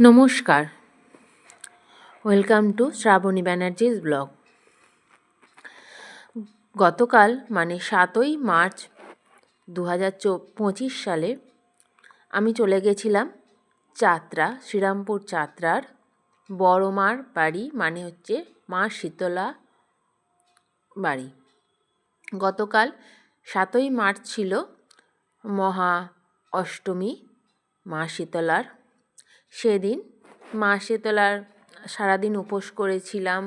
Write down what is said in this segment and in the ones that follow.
নমস্কার। Welcome to Shrabani Banerjee's blog. গতকাল মানে সাতই মার্চ দু হাজার পঁচিশ সালে আমি চলে গেছিলাম চাত্রা, শ্রীরামপুর চাত্রার বড় মার বাড়ি মানে হচ্ছে মা শীতলা বাড়ি। গতকাল সাতই মার্চ ছিল মহা অষ্টমী মা শীতলার সেদিন মা শীতলার সারাদিন উপোস করেছিলাম।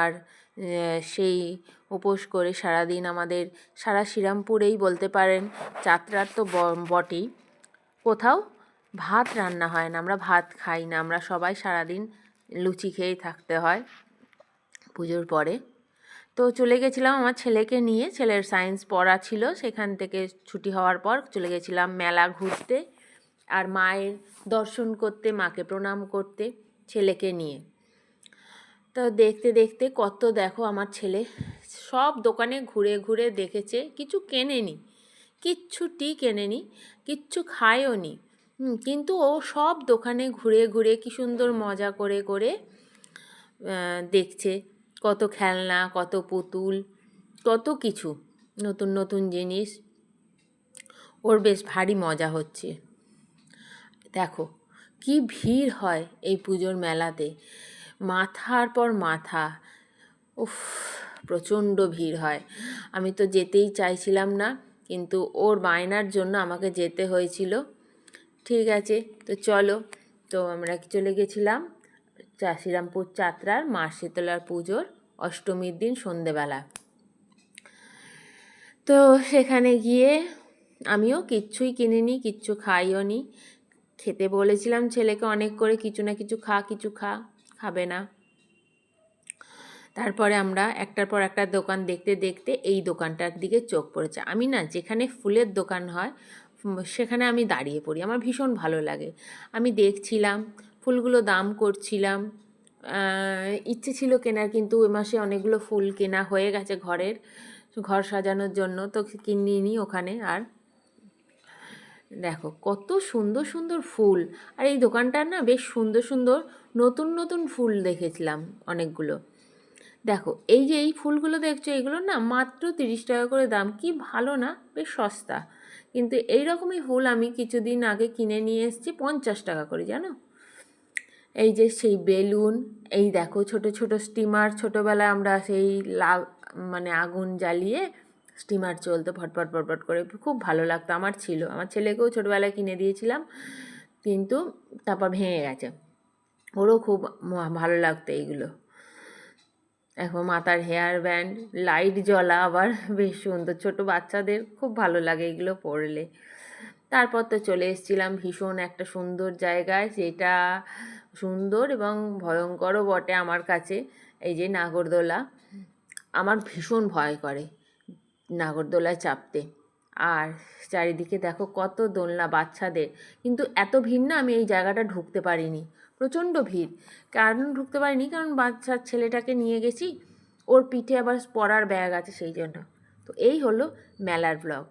আর সেই উপোস করে সারাদিন আমাদের সারা শ্রীরামপুরেই বলতে পারেন যাত্রার তো বটেই। কোথাও ভাত রান্না হয় না, আমরা ভাত খাই না, আমরা সবাই সারাদিন লুচি খেয়েই থাকতে হয় পুজোর পরে। তো চলে গেছিলাম আমার ছেলেকে নিয়ে, ছেলের সায়েন্স পড়া ছিল, সেখান থেকে ছুটি হওয়ার পর চলে গেছিলাম মেলা ঘুরতে। আর মায়ের দর্শন করতে, মাকে প্রণাম করতে, ছেলেকে নিয়ে। তো দেখতে দেখতে কত দেখো আমার ছেলে সব দোকানে ঘুরে ঘুরে দেখেছে, কিছু কেনেনি, কিচ্ছুটি কেনেনি, কিচ্ছু খায়ও নি কিন্তু ও সব দোকানে ঘুরে ঘুরে কি সুন্দর মজা করে করে দেখছে কত খেলনা, কত পুতুল, কত কিছু, নতুন নতুন জিনিস। ওর বেশ ভারী মজা হচ্ছে। দেখো, কি ভিড় হয় এই পুজোর মেলাতে। মাথার পর মাথা। উফ, প্রচণ্ড ভিড় হয়। আমি তো যেতেই চাইছিলাম না, কিন্তু ওর বায়নার জন্য আমাকে যেতে হয়েছিল। ঠিক আছে, তো চলো। তো আমরা চলে গেছিলাম? চাষিরামপুর চাত্রার মা শীতলার পুজোর অষ্টমীর দিন সন্ধেবেলা। তো সেখানে গিয়ে আমিও কিচ্ছুই কিনিনি, কিচ্ছু খাইও নি খেতে বলেছিলাম ছেলেকে অনেক করে, কিছু না কিছু খা কিছু খা, খাবে না। তারপরে আমরা একটার পর একটা দোকান দেখতে দেখতে এই দোকানটার দিকে চোখ পড়েছে। আমি না, যেখানে ফুলের দোকান হয় সেখানে আমি দাঁড়িয়ে পড়ি। আমার ভীষণ ভালো লাগে। আমি দেখছিলাম, ফুলগুলো দাম করছিলাম। ইচ্ছে ছিল কেনার, কিন্তু ওই মাসে অনেকগুলো ফুল কেনা হয়ে গেছে ঘরের, ঘর সাজানোর জন্য, তো কিনিনি ওখানে আর দেখো, কত সুন্দর সুন্দর ফুল। আর এই দোকানটার না বেশ সুন্দর সুন্দর নতুন নতুন ফুল দেখেছিলাম অনেকগুলো। দেখো, এই যে এই ফুলগুলো দেখছ এগুলো না মাত্র তিরিশ টাকা করে দাম। কি ভালো না? বেশ সস্তা। কিন্তু এই রকমই ফুল আমি কিছুদিন আগে কিনে নিয়ে এসেছি পঞ্চাশ টাকা করে, জানো? এই যে সেই বেলুন, এই দেখো ছোট ছোট স্টিমার, ছোটোবেলায় আমরা সেই লা মানে আগুন জ্বালিয়ে স্টিমার চলতো, ফটফট ফটফট করে খুব ভালো লাগতো, আমার ছিল। আমার ছেলেকেও ছোটোবেলায় কিনে দিয়েছিলাম, কিন্তু তারপর ভেঙে গেছে। ওরও খুব ভালো লাগতো এইগুলো। এখন মাথার হেয়ার ব্যান্ড লাইট জ্বলা আবার বেশ সুন্দর। ছোটো বাচ্চাদের খুব ভালো লাগে এগুলো পরলে। তারপর তো চলে এসেছিলাম ভীষণ একটা সুন্দর জায়গায়, যেটা সুন্দর এবং ভয়ঙ্করও বটে আমার কাছে, এই যে নাগরদোলা। আমার ভীষণ ভয় করে। নাগরদোলায় চাপতে। আর চারিদিকে দেখো কত দোলনা বাচ্চাদের। কিন্তু এত ভিড় না আমি এই জায়গাটা ঢুকতে পারিনি। প্রচণ্ড ভিড়। কারণ ঢুকতে পারিনি? কারণ বাচ্চার ছেলেটাকে নিয়ে গেছি। ওর পিঠে আবার পড়ার ব্যাগ আছে সেই জন্য। তো এই হলো মেলার ব্লগ